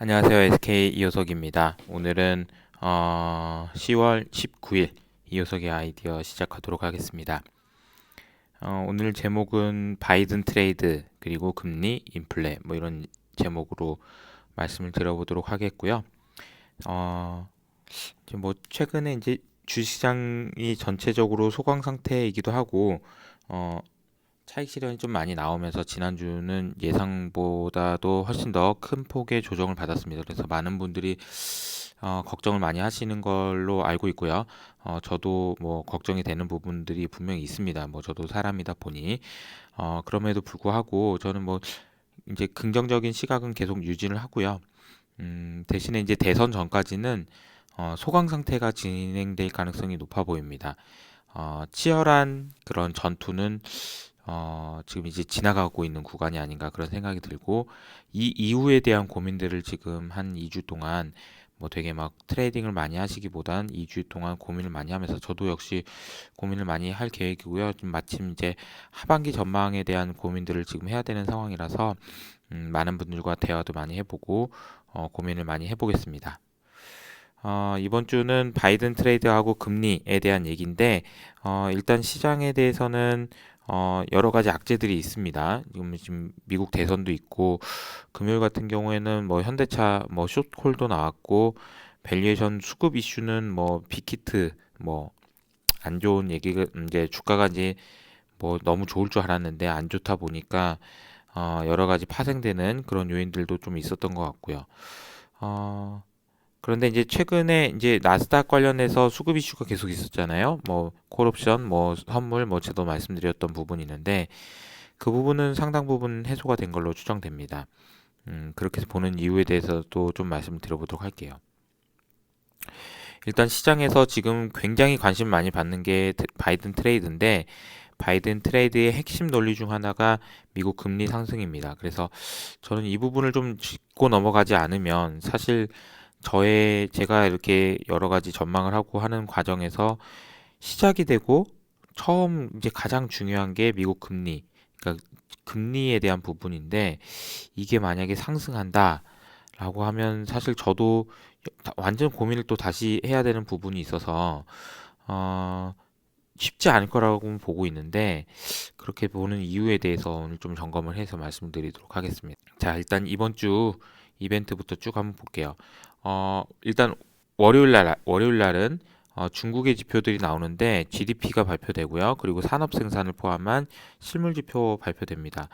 안녕하세요. SK 이호석입니다. 오늘은 어, 10월 19일 이호석의 아이디어 시작하도록 하겠습니다. 어, 오늘 제목은 바이든 트레이드 그리고 금리 인플레 뭐 이런 제목으로 말씀을 드려보도록 하겠고요. 어, 뭐 최근에 이제 주시장이 전체적으로 소강 상태이기도 하고 어, 차익 실현이 좀 많이 나오면서 지난주는 예상보다도 훨씬 더 큰 폭의 조정을 받았습니다. 그래서 많은 분들이 어, 걱정을 많이 하시는 걸로 알고 있고요. 어, 저도 뭐 걱정이 되는 부분들이 분명히 있습니다. 뭐 저도 사람이다 보니 어, 그럼에도 불구하고 저는 뭐 이제 긍정적인 시각은 계속 유지를 하고요. 음, 대신에 이제 대선 전까지는 어, 소강 상태가 진행될 가능성이 높아 보입니다. 어, 치열한 그런 전투는 어, 지금 이제 지나가고 있는 구간이 아닌가 그런 생각이 들고 이 이후에 대한 고민들을 지금 한 2주 동안 뭐 되게 막 트레이딩을 많이 하시기보단 2주 동안 고민을 많이 하면서 저도 역시 고민을 많이 할 계획이고요. 지금 마침 이제 하반기 전망에 대한 고민들을 지금 해야 되는 상황이라서 음, 많은 분들과 대화도 많이 해보고 어, 고민을 많이 해보겠습니다. 어, 이번 주는 바이든 트레이드하고 금리에 대한 얘기인데 어, 일단 시장에 대해서는 어, 여러 가지 악재들이 있습니다. 지금, 지금 미국 대선도 있고 금요일 같은 경우에는 뭐 현대차 뭐 숏콜도 나왔고 밸류에이션 수급 이슈는 뭐 빅히트 뭐 안 좋은 얘기가 이제 주가가 이제 뭐 너무 좋을 줄 알았는데 안 좋다 보니까 어, 여러 가지 파생되는 그런 요인들도 좀 있었던 것 같고요. 어, 그런데 이제 최근에 이제 나스닥 관련해서 수급 이슈가 계속 있었잖아요. 뭐 콜옵션, 뭐 선물, 뭐 제도 말씀드렸던 부분이 있는데 그 부분은 상당 부분 해소가 된 걸로 추정됩니다. 음, 그렇게 보는 이유에 대해서도 좀 말씀을 드려보도록 할게요. 일단 시장에서 지금 굉장히 관심 많이 받는 게 바이든 트레이드인데 바이든 트레이드의 핵심 논리 중 하나가 미국 금리 상승입니다. 그래서 저는 이 부분을 좀 짚고 넘어가지 않으면 사실 저의 제가 이렇게 여러 가지 전망을 하고 하는 과정에서 시작이 되고 처음 이제 가장 중요한 게 미국 금리, 그러니까 금리에 대한 부분인데 이게 만약에 상승한다 라고 하면 사실 저도 완전 고민을 또 다시 해야 되는 부분이 있어서 어, 쉽지 않을 거라고 보고 있는데 그렇게 보는 이유에 대해서 오늘 좀 점검을 해서 말씀드리도록 하겠습니다. 자, 일단 이번 주 이벤트부터 쭉 한번 볼게요. 어, 일단 월요일 날 월요일 날은 어, 중국의 지표들이 나오는데 GDP가 발표되고요. 그리고 산업 생산을 포함한 실물 지표 발표됩니다.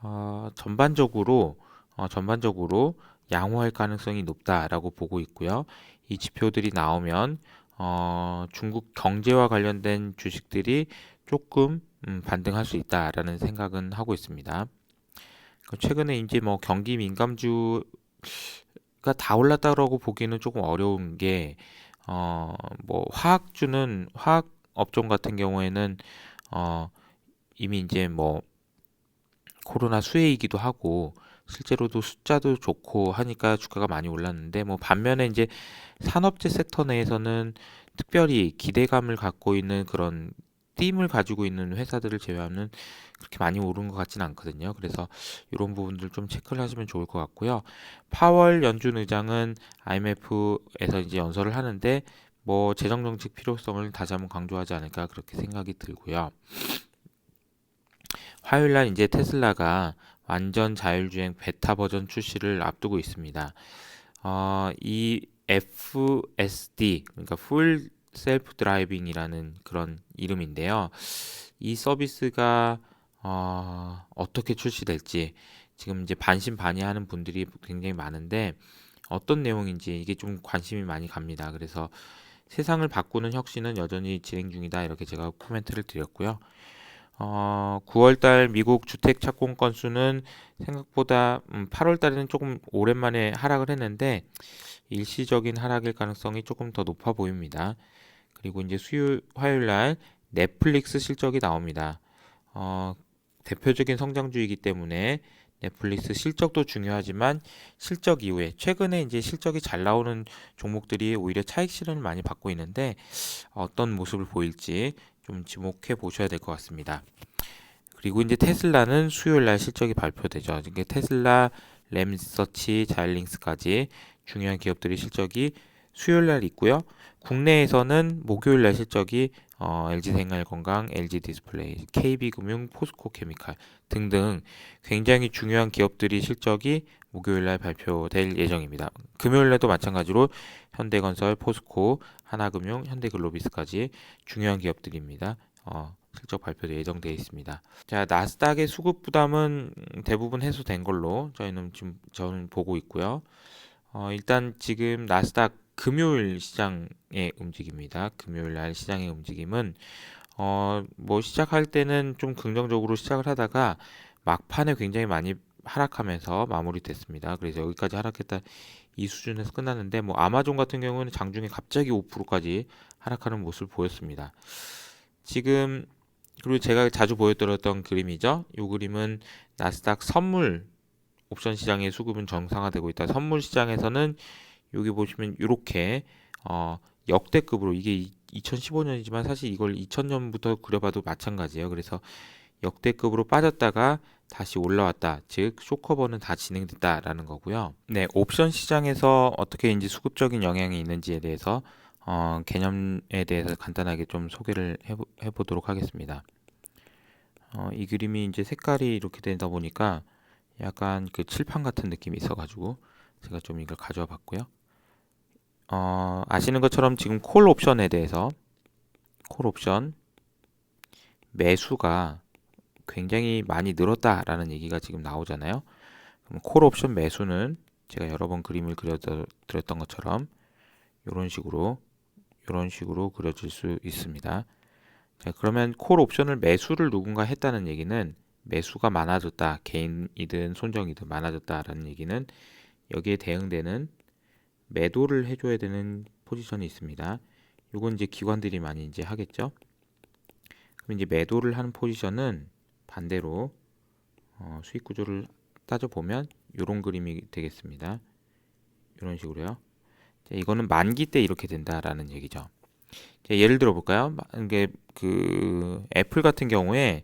어, 전반적으로 어, 전반적으로 양호할 가능성이 높다라고 보고 있고요. 이 지표들이 나오면 어, 중국 경제와 관련된 주식들이 조금 음, 반등할 수 있다라는 생각은 하고 있습니다. 최근에 이제 뭐 경기 민감주 다 올랐다고 보기는 조금 어려운 게, 어, 뭐, 화학주는, 화학 업종 같은 경우에는, 어, 이미 이제 뭐, 코로나 수혜이기도 하고, 실제로도 숫자도 좋고 하니까 주가가 많이 올랐는데, 뭐, 반면에 이제 산업재 섹터 내에서는 특별히 기대감을 갖고 있는 그런 띠을 가지고 있는 회사들을 제외하면 그렇게 많이 오른 것 같지는 않거든요. 그래서 이런 부분들 좀 체크를 하시면 좋을 것 같고요. 파월 연준 의장은 IMF에서 이제 연설을 하는데 뭐 재정 정책 필요성을 다시 한번 강조하지 않을까 그렇게 생각이 들고요. 화요일 날 이제 테슬라가 완전 자율주행 베타 버전 출시를 앞두고 있습니다. 어, 이 FSD 그러니까 풀 셀프 드라이빙이라는 그런 이름인데요. 이 서비스가 어, 어떻게 출시될지 지금 이제 반신반의하는 분들이 굉장히 많은데 어떤 내용인지 이게 좀 관심이 많이 갑니다. 그래서 세상을 바꾸는 혁신은 여전히 진행 중이다 이렇게 제가 코멘트를 드렸고요. 어, 9월달 미국 주택 착공 건수는 생각보다 음, 8월달에는 조금 오랜만에 하락을 했는데 일시적인 하락일 가능성이 조금 더 높아 보입니다. 그리고 이제 수요일 화요일 날 넷플릭스 실적이 나옵니다. 어, 대표적인 성장주이기 때문에 넷플릭스 실적도 중요하지만 실적 이후에 최근에 이제 실적이 잘 나오는 종목들이 오히려 차익 실현을 많이 받고 있는데 어떤 모습을 보일지 좀 지목해 보셔야 될 것 같습니다. 그리고 이제 테슬라는 수요일 날 실적이 발표되죠. 이게 테슬라 램서치, 자일링스까지 중요한 기업들의 실적이 수요일 날 있고요. 국내에서는 목요일 날 실적이 어, LG생활건강, LG디스플레이, KB금융, 포스코케미칼 등등 굉장히 중요한 기업들이 실적이 목요일 날 발표될 예정입니다. 금요일 날도 마찬가지로 현대건설, 포스코, 하나금융, 현대글로비스까지 중요한 기업들입니다. 어, 실적 발표도 예정되어 있습니다. 자, 나스닥의 수급 부담은 대부분 해소된 걸로 저희는 지금 저는 보고 있고요. 어, 일단 지금 나스닥 금요일 시장의 움직임입니다. 금요일 날 시장의 움직임은 어, 뭐 시작할 때는 좀 긍정적으로 시작을 하다가 막판에 굉장히 많이 하락하면서 마무리됐습니다. 그래서 여기까지 하락했다 이 수준에서 끝났는데 뭐 아마존 같은 경우는 장중에 갑자기 5%까지 하락하는 모습을 보였습니다. 지금 그리고 제가 자주 보여드렸던 그림이죠. 이 그림은 나스닥 선물 옵션 시장의 수급은 정상화되고 있다. 선물 시장에서는 여기 보시면 이렇게 어, 역대급으로 이게 2015년이지만 사실 이걸 2000년부터 그려봐도 마찬가지예요. 그래서 역대급으로 빠졌다가 다시 올라왔다. 즉 쇼커버는 다 진행됐다라는 거고요. 네, 옵션 시장에서 어떻게 이제 수급적인 영향이 있는지에 대해서 어, 개념에 대해서 간단하게 좀 소개를 해보, 해보도록 하겠습니다. 어, 이 그림이 이제 색깔이 이렇게 되다 보니까 약간 그 칠판 같은 느낌이 있어가지고 제가 좀 이걸 가져와 봤고요. 어, 아시는 것처럼 지금 콜 옵션에 대해서 콜 옵션 매수가 굉장히 많이 늘었다라는 얘기가 지금 나오잖아요. 그럼 콜 옵션 매수는 제가 여러 번 그림을 그려드렸던 것처럼 이런 식으로 이런 식으로 그려질 수 있습니다. 자, 그러면 콜 옵션을 매수를 누군가 했다는 얘기는 매수가 많아졌다. 개인이든 손정이든 많아졌다라는 얘기는 여기에 대응되는 매도를 해줘야 되는 포지션이 있습니다. 이건 이제 기관들이 많이 이제 하겠죠. 그럼 이제 매도를 하는 포지션은 반대로 어, 수익 구조를 따져 보면 이런 그림이 되겠습니다. 이런 식으로요. 자, 이거는 만기 때 이렇게 된다라는 얘기죠. 자, 예를 들어 볼까요? 이게 그 애플 같은 경우에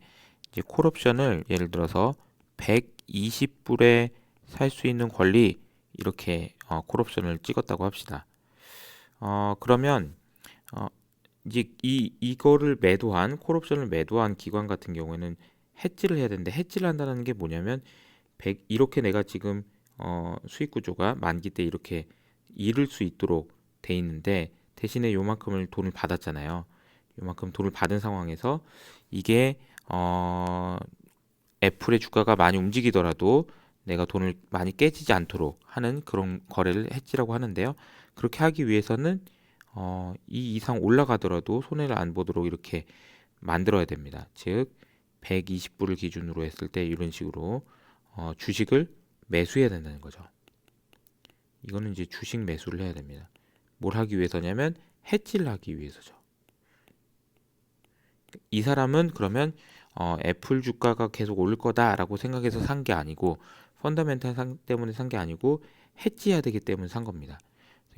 이제 콜옵션을 예를 들어서 120불에 살 수 있는 권리 이렇게 어, 콜옵션을 찍었다고 합시다. 어, 그러면 어, 이제 이 이거를 매도한 콜옵션을 매도한 기관 같은 경우에는 해지를 해야 되는데 해지를 한다는 게 뭐냐면 100 이렇게 내가 지금 어, 수익 구조가 만기 때 이렇게 잃을 수 있도록 돼 있는데 대신에 요만큼을 돈을 받았잖아요. 요만큼 돈을 받은 상황에서 이게 어, 애플의 주가가 많이 움직이더라도 내가 돈을 많이 깨지지 않도록 하는 그런 거래를 했지라고 하는데요. 그렇게 하기 위해서는 어, 이 이상 올라가더라도 손해를 안 보도록 이렇게 만들어야 됩니다. 즉 120불을 기준으로 했을 때 이런 식으로 어, 주식을 매수해야 된다는 거죠. 이거는 이제 주식 매수를 해야 됩니다. 뭘 하기 위해서냐면 해지를 하기 위해서죠. 이 사람은 그러면 어, 애플 주가가 계속 오를 거다라고 생각해서 산 게 아니고 펀더멘탈 상 때문에 산 게 아니고 해지해야 되기 때문에 산 겁니다.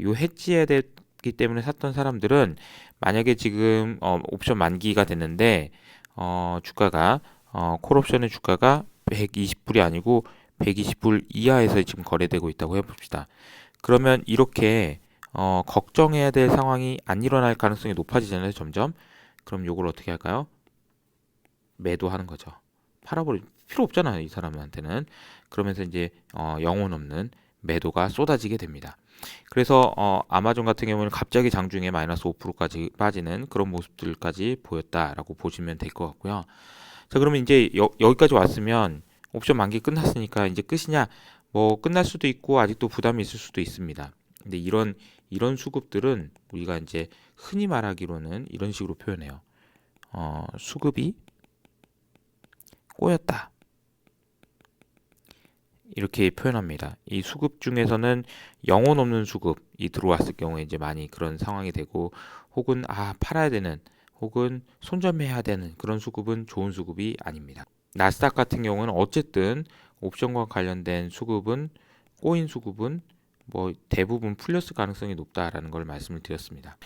요 해지해야 되기 때문에 샀던 사람들은 만약에 지금 어, 옵션 만기가 됐는데 어, 주가가 어, 콜옵션의 주가가 120불이 아니고 120불 이하에서 지금 거래되고 있다고 해봅시다. 그러면 이렇게 어, 걱정해야 될 상황이 안 일어날 가능성이 높아지잖아요, 점점. 그럼 요걸 어떻게 할까요? 매도하는 거죠. 팔아버릴 필요 없잖아요, 이 사람한테는. 그러면서 이제 어, 영혼 없는 매도가 쏟아지게 됩니다. 그래서 어, 아마존 같은 경우는 갑자기 장중에 마이너스 5%까지 빠지는 그런 모습들까지 보였다라고 보시면 될 것 같고요. 자, 그러면 이제 여, 여기까지 왔으면 옵션 만기 끝났으니까 이제 끝이냐? 뭐 끝날 수도 있고 아직도 부담이 있을 수도 있습니다. 근데 이런 이런 수급들은 우리가 이제 흔히 말하기로는 이런 식으로 표현해요. 어, 수급이 꼬였다. 이렇게 표현합니다. 이 수급 중에서는 영혼 없는 수급이 들어왔을 경우에 이제 많이 그런 상황이 되고 혹은 아 팔아야 되는 혹은 손절해야 되는 그런 수급은 좋은 수급이 아닙니다. 나스닥 같은 경우는 어쨌든 옵션과 관련된 수급은 꼬인 수급은 뭐 대부분 풀렸을 가능성이 높다라는 걸 말씀을 드렸습니다.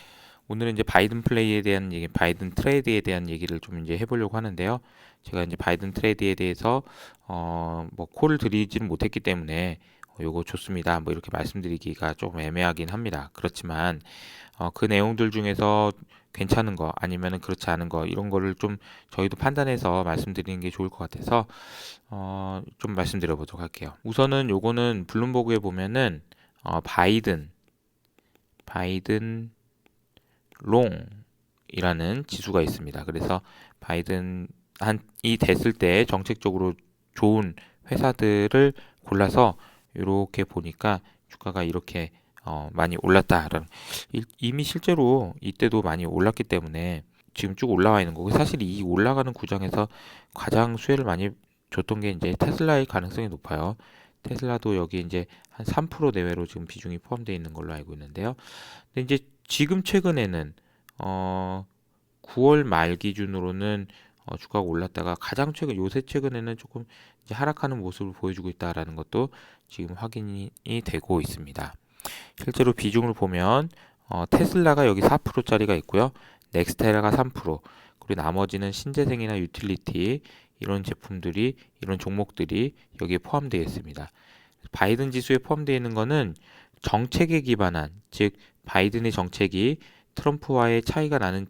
오늘은 이제 바이든 플레이에 대한 얘기, 바이든 트레이드에 대한 얘기를 좀 이제 해보려고 하는데요. 제가 이제 바이든 트레이드에 대해서 어 뭐 콜을 드리지는 못했기 때문에 어, 요거 좋습니다. 뭐 이렇게 말씀드리기가 조금 애매하긴 합니다. 그렇지만 어, 그 내용들 중에서 괜찮은 거 아니면은 그렇지 않은 거 이런 거를 좀 저희도 판단해서 말씀드리는 게 좋을 것 같아서 어, 좀 말씀드려 보도록 할게요. 우선은 요거는 블룸버그에 보면은 어, 바이든 바이든 롱이라는 지수가 있습니다. 그래서 바이든 한이 됐을 때 정책적으로 좋은 회사들을 골라서 이렇게 보니까 주가가 이렇게 어, 많이 올랐다라는 이미 실제로 이때도 많이 올랐기 때문에 지금 쭉 올라와 있는 거고 사실 이 올라가는 구장에서 가장 수혜를 많이 줬던 게 이제 테슬라의 가능성이 높아요. 테슬라도 여기 이제 한 3% 내외로 지금 비중이 포함되어 있는 걸로 알고 있는데요. 근데 이제 지금 최근에는 어 9월 말 기준으로는 어 주가가 올랐다가 가장 최근 요새 최근에는 조금 이제 하락하는 모습을 보여주고 있다라는 것도 지금 확인이 되고 있습니다. 실제로 비중을 보면 어 테슬라가 여기 4%짜리가 있고요. 넥스테라가 3%, 그리고 나머지는 신재생이나 유틸리티 이런 제품들이 이런 종목들이 여기에 포함되어 있습니다. 바이든 지수에 포함되어 있는 것은 정책에 기반한 즉 바이든의 정책이 트럼프와의 차이가 나는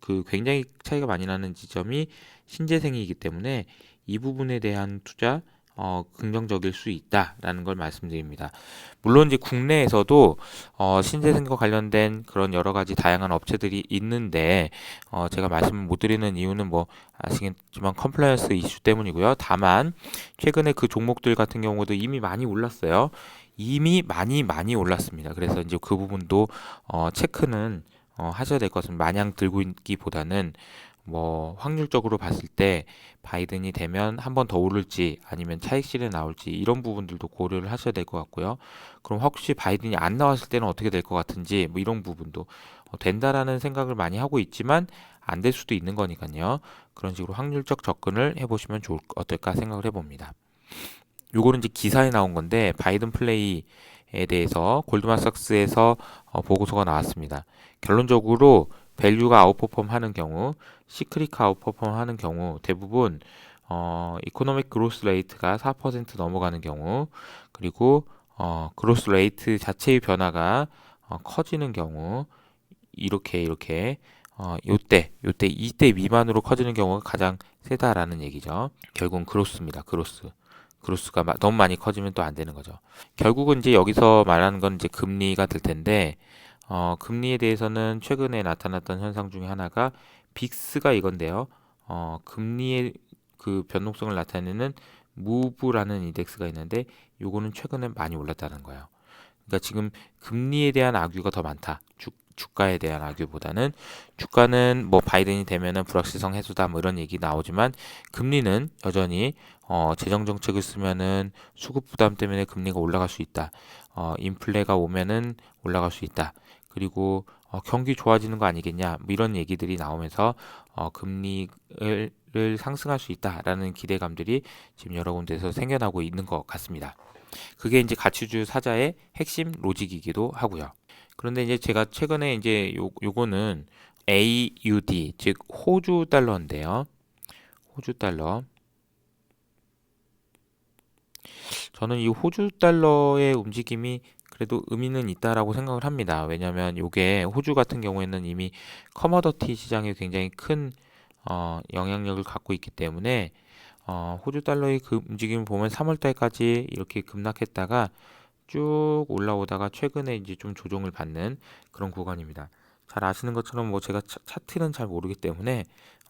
그 굉장히 차이가 많이 나는 지점이 신재생이기 때문에 이 부분에 대한 투자 어, 긍정적일 수 있다라는 걸 말씀드립니다. 물론 이제 국내에서도 어, 신재생과 관련된 그런 여러 가지 다양한 업체들이 있는데 어, 제가 말씀을 못 드리는 이유는 뭐 아시겠지만 컴플라이언스 이슈 때문이고요. 다만 최근에 그 종목들 같은 경우도 이미 많이 올랐어요. 이미 많이 많이 올랐습니다. 그래서 이제 그 부분도 어, 체크는 어, 하셔야 될 것은 마냥 들고 있기보다는 뭐 확률적으로 봤을 때 바이든이 되면 한 번 더 오를지 아니면 차익실에 나올지 이런 부분들도 고려를 하셔야 될 것 같고요. 그럼 혹시 바이든이 안 나왔을 때는 어떻게 될 것 같은지 뭐 이런 부분도 어, 된다라는 생각을 많이 하고 있지만 안 될 수도 있는 거니까요. 그런 식으로 확률적 접근을 해보시면 좋을 어떨까 생각을 해봅니다. 요거는 이제 기사에 나온 건데 바이든 플레이에 대해서 골드만삭스에서 어, 보고서가 나왔습니다. 결론적으로 밸류가 아웃퍼폼 하는 경우, 시크릿가 아웃퍼폼 하는 경우 대부분 어, 이코노믹 그로스 레이트가 4% 넘어가는 경우, 그리고 어, 그로스 레이트 자체의 변화가 어, 커지는 경우, 이렇게 이렇게 어, 요때 요때 이때 미만으로 커지는 경우가 가장 세다라는 얘기죠. 결국은 그로스입니다. 그로스. 그로스가 너무 많이 커지면 또 안 되는 거죠. 결국은 이제 여기서 말하는 건 이제 금리가 될 텐데 어, 금리에 대해서는 최근에 나타났던 현상 중에 하나가 빅스가 이건데요. 어, 금리의 그 변동성을 나타내는 무브라는 인덱스가 있는데 요거는 최근에 많이 올랐다는 거예요. 그러니까 지금 금리에 대한 악유가 더 많다. 주, 주가에 대한 악유보다는 주가는 뭐 바이든이 되면은 불확실성 해소다 뭐 이런 얘기 나오지만 금리는 여전히 어 재정 정책을 쓰면은 수급 부담 때문에 금리가 올라갈 수 있다. 어 인플레가 오면은 올라갈 수 있다. 그리고 어, 경기 좋아지는 거 아니겠냐 뭐 이런 얘기들이 나오면서 어, 금리를 상승할 수 있다라는 기대감들이 지금 여러 군데에서 생겨나고 있는 것 같습니다. 그게 이제 가치주 사자의 핵심 로직이기도 하고요. 그런데 이제 제가 최근에 이제 요, 요거는 AUD 즉 호주 달러인데요. 호주 달러. 저는 이 호주 달러의 움직임이 그래도 의미는 있다라고 생각을 합니다. 왜냐하면 이게 호주 같은 경우에는 이미 커머더티 시장에 굉장히 큰 어, 영향력을 갖고 있기 때문에 어, 호주 달러의 그 움직임을 보면 3월 달까지 이렇게 급락했다가 쭉 올라오다가 최근에 이제 좀 조정을 받는 그런 구간입니다. 잘 아시는 것처럼 뭐 제가 차, 트는 잘 모르기 때문에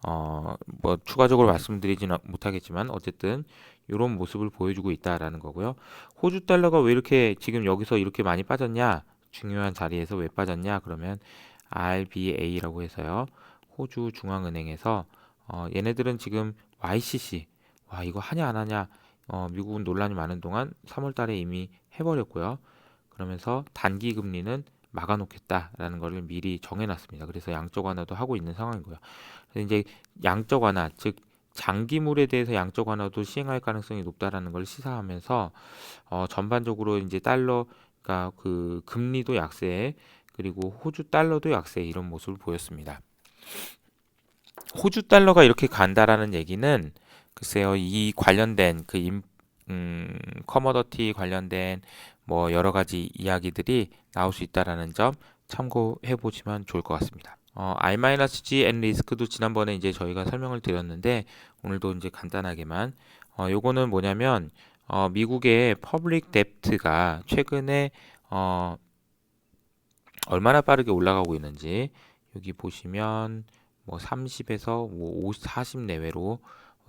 어 뭐 추가적으로 말씀드리지는 못하겠지만 어쨌든 이런 모습을 보여주고 있다라는 거고요. 호주 달러가 왜 이렇게 지금 여기서 이렇게 많이 빠졌냐? 중요한 자리에서 왜 빠졌냐? 그러면 RBA라고 해서요. 호주 중앙은행에서 어 얘네들은 지금 YCC 와 이거 하냐 안 하냐 어 미국은 논란이 많은 동안 3월 달에 이미 해버렸고요. 그러면서 단기 금리는 막아놓겠다라는 것을 미리 정해놨습니다. 그래서 양적 완화도 하고 있는 상황이고요. 그래서 이제 양적 완화, 즉 장기물에 대해서 양적 완화도 시행할 가능성이 높다라는 걸 시사하면서 어, 전반적으로 이제 달러가 그 금리도 약세에 그리고 호주 달러도 약세 이런 모습을 보였습니다. 호주 달러가 이렇게 간다라는 얘기는 글쎄요 이 관련된 그 임, 음, 커머더티 관련된 뭐 여러 가지 이야기들이 나올 수 있다라는 점 참고해 보시면 좋을 것 같습니다. 어, R-G N 리스크도 지난번에 이제 저희가 설명을 드렸는데 오늘도 이제 간단하게만 어, 요거는 뭐냐면 어, 미국의 퍼블릭 뎁트가 최근에 어, 얼마나 빠르게 올라가고 있는지 여기 보시면 뭐 30에서 뭐 50, 40 내외로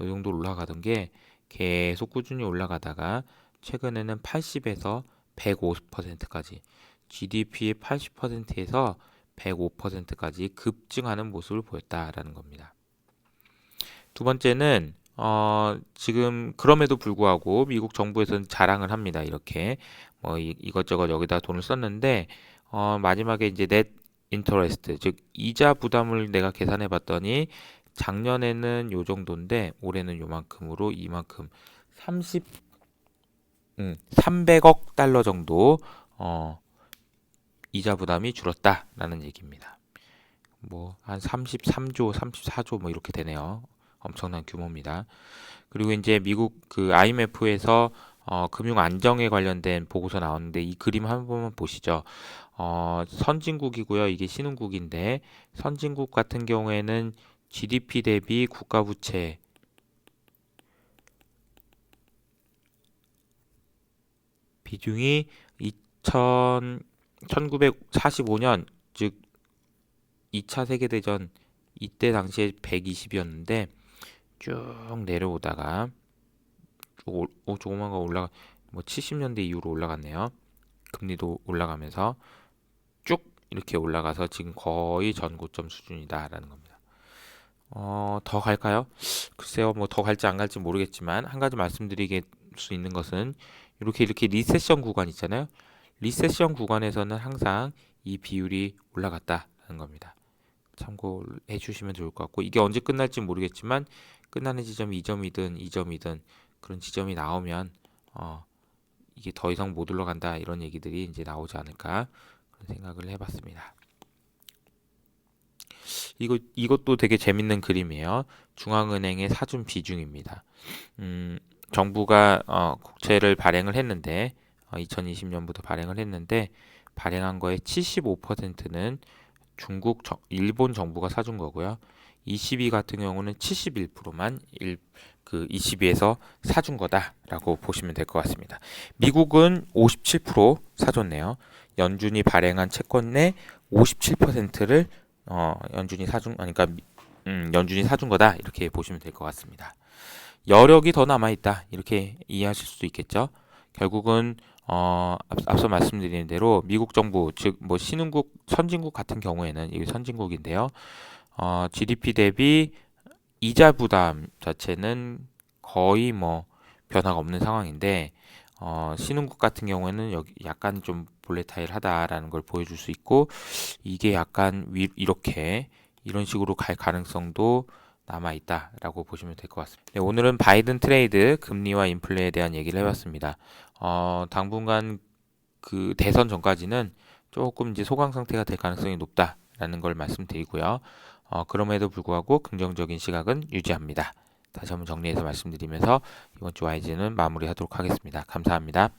이 정도 올라가던 게 계속 꾸준히 올라가다가 최근에는 80에서 150%까지 GDP의 80%에서 105%까지 급증하는 모습을 보였다라는 겁니다. 두 번째는 어, 지금 그럼에도 불구하고 미국 정부에서는 자랑을 합니다. 이렇게 뭐 이, 이것저것 여기다 돈을 썼는데 어, 마지막에 이제 넷 인터레스트 즉 이자 부담을 내가 계산해 봤더니 작년에는 요 정도인데 올해는 요만큼으로 이만큼 30 음, 300억 달러 정도 어, 이자 부담이 줄었다라는 얘기입니다. 뭐 한 33조, 34조 뭐 이렇게 되네요. 엄청난 규모입니다. 그리고 이제 미국 그 IMF에서 어, 금융 안정에 관련된 보고서 나왔는데 이 그림 한 번만 보시죠. 어, 선진국이고요. 이게 신흥국인데 선진국 같은 경우에는 GDP 대비 국가 부채 비중이 2000 1945년 즉 2차 세계 대전 이때 당시에 120이었는데 쭉 내려오다가 조, 조그만 거 올라가 뭐 70년대 이후로 올라갔네요. 금리도 올라가면서 쭉 이렇게 올라가서 지금 거의 전고점 수준이다라는 겁니다. 어, 더 갈까요? 글쎄요, 뭐 더 갈지 안 갈지 모르겠지만 한 가지 말씀드리게 수 있는 것은 이렇게 이렇게 리세션 구간 있잖아요. 리세션 구간에서는 항상 이 비율이 올라갔다는 겁니다. 참고해 주시면 좋을 것 같고 이게 언제 끝날지 모르겠지만 끝나는 지점이 2점이든 2점이든 그런 지점이 나오면 어, 이게 더 이상 못 올라간다 이런 얘기들이 이제 나오지 않을까 그런 생각을 해봤습니다. 이거 이것도 되게 재밌는 그림이에요. 중앙은행의 사준 비중입니다. 음, 정부가 어, 국채를 발행을 했는데 2020년부터 어, 발행을 했는데 발행한 거의 75%는 중국, 정, 일본 정부가 사준 거고요. 22 같은 경우는 71%만 일, 그 22에서 사준 거다라고 보시면 될 것 같습니다. 미국은 57% 사줬네요. 연준이 발행한 채권의 57%를 어, 연준이 사준 그러니까 음, 연준이 사준 거다 이렇게 보시면 될 것 같습니다. 여력이 더 남아 있다 이렇게 이해하실 수도 있겠죠. 결국은 어, 앞, 서 말씀드린 대로 미국 정부 즉 뭐 신흥국 선진국 같은 경우에는 이게 선진국인데요. 어, GDP 대비 이자 부담 자체는 거의 뭐 변화가 없는 상황인데 어, 신흥국 같은 경우에는 여기 약간 좀 볼레타일하다라는 걸 보여줄 수 있고 이게 약간 위, 이렇게 이런 식으로 갈 가능성도 남아 있다라고 보시면 될 것 같습니다. 네, 오늘은 바이든 트레이드 금리와 인플레에 대한 얘기를 해봤습니다. 어, 당분간 그 대선 전까지는 조금 이제 소강 상태가 될 가능성이 높다라는 걸 말씀드리고요. 어, 그럼에도 불구하고 긍정적인 시각은 유지합니다. 다시 한번 정리해서 말씀드리면서 이번 주 YG는 마무리하도록 하겠습니다. 감사합니다.